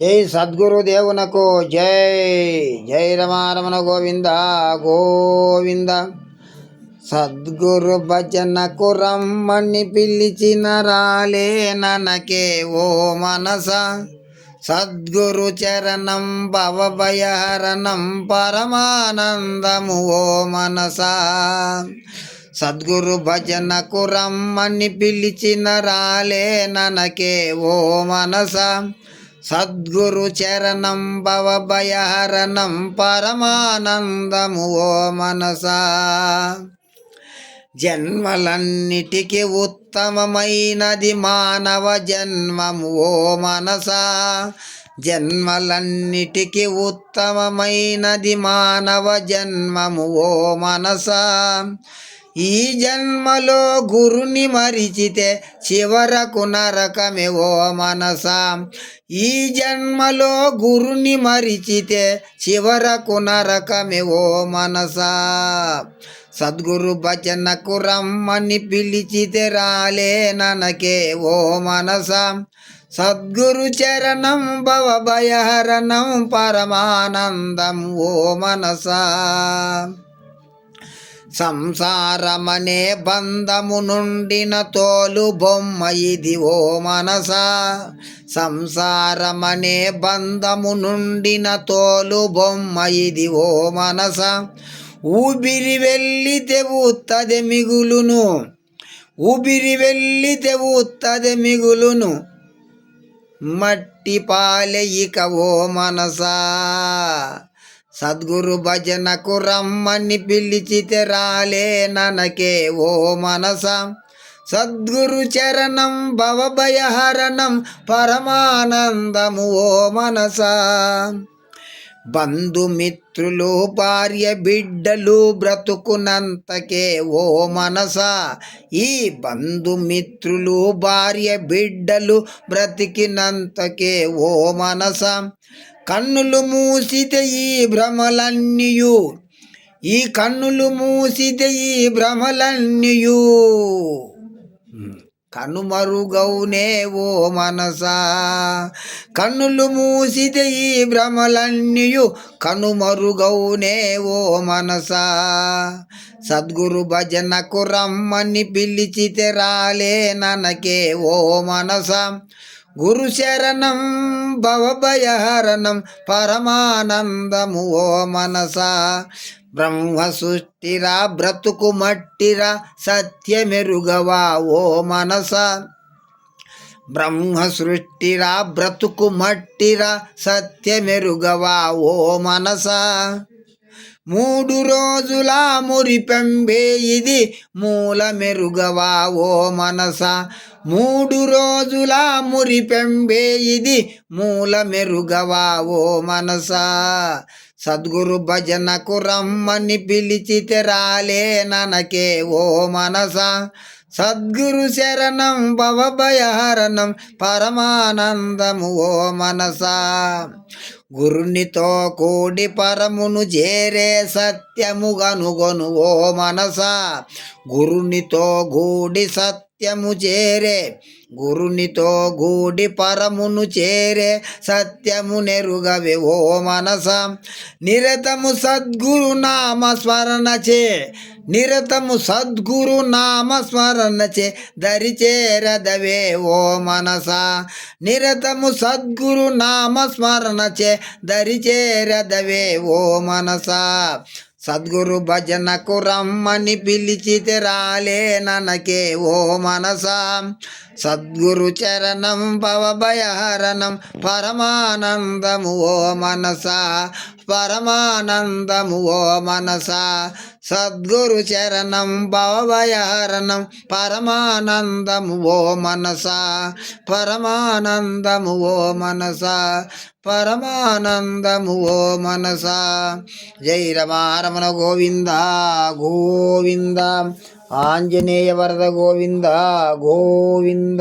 జై సద్గురు దేవునకు జై జై రమారమణ గోవింద గోవింద. సద్గురు భజనకు రమ్మని పిలిచిన రాలే ననకే ఓ మనస. సద్గురు చరణం భవభయహరణం పరమానందము ఓ మనస. సద్గురు భజనకు రమ్మని పిలిచిన రాలే ననకే ఓ మనస. సద్గురు చరణం భవభయహరణం పరమానందము ఓ మనసా. జన్మలన్నిటికీ ఉత్తమమైనది మానవ జన్మము ఓ మనసా. జన్మలన్నిటికీ ఉత్తమమైనది మానవ జన్మము ఓ మనసా. ఈ జన్మలో గురుని మరిచితే చివరకు నరకమే ఓ మనసా. ఈ జన్మలో గురుని మరిచితే చివరకు నరకమే ఓ మనసా. సద్గురు భజనకు రమ్మని పిలిచితే రాలే ననకే ఓ మనసా. సద్గురు చరణం భవ భయహరణం పరమానందం ఓ మనసా. సంసారమనే బంధము నుండిన తోలు బొమ్మ ఇది ఓ మనస. సంసారమనే బంధము నుండిన తోలు బొమ్మ ఇది ఓ మనసా. ఊపిరి వెళ్ళితే ఊత్తది మిగులును. ఊపిరి వెళ్ళితే ఊత్తది మిగులును. మట్టి పాలె ఓ మనసా. సద్గురు భజనకు రమ్మని పిలిచితే రాలే ననకే ఓ మనస. సద్గురు చరణం భవభయహరణం పరమానందము ఓ మనసా. బంధుమిత్రులు భార్య బిడ్డలు బ్రతుకునంతకే ఓ మనస. ఈ బంధుమిత్రులు భార్య బిడ్డలు బ్రతికినంతకే ఓ మనస. కన్నులు మూసితే ఈ భ్రమలన్నీయు. ఈ కన్నులు మూసితే ఈ భ్రమలన్నీయు. కనుమరుగౌనే ఓ మనసా. కన్నులు మూసితే ఈ భ్రమలన్నీయు కనుమరుగౌనే ఓ మనసా. సద్గురు భజనకు రమ్మని పిలిచితే రాలే ననకే ఓ మనసా. గురుశరణం భవభయహరణం పరమానందము ఓ మనసా. బ్రహ్మ సృష్టిరా బ్రతుకు మట్టిరా సత్యమెరుగవా ఓ మనస. బ్రహ్మ సృష్టిరా బ్రతుకు మట్టిరా సత్యమెరుగవా ఓ మనస. మూడు రోజుల మురిపెంబే ఇది మూల మెరుగవా ఓ మనస? మూడు రోజుల మురిపెంబే ఇది మూల మెరుగవా ఓ మనస? సద్గురు భజనకు రమ్మని పిలిచితే రాలే ననకే ఓ మనస? సద్గురు శరణం భవభయహరణం పరమానందము ఓ మనసా. గురునితో కూడి పరమును చేరే సత్యము గనుగొను ఓ మనసా. గురునితో గూడి సత్యము చేరే గురునితో గూడి పరమును చేరే సత్యము నెరుగవి ఓ మనస. నిరతము సద్గురు నామ స్మరణ చే నిరతము సద్గురు నామ స్మరణ చే దరి చేరదవే ఓ మనస. నిరతము సద్గురు నామ స్మరణ చే దరి చేరదవే ఓ మనస. సద్గురు భజనకు రమ్మని పిలిచితే రాలే ననకే ఓ మనసా. సద్గురు చరణం పవభయహరణం పరమానందము ఓ మనసా. పరమానందము ఓ మనసా. సద్గురు చరణం భవభయహరణం పరమానందము ఓ మనసా. పరమానందము ఓ మనసా. పరమానందము ఓ మనసా. జై రమారమణ గోవింద గోవింద. ఆంజనేయ వరద గోవింద గోవింద.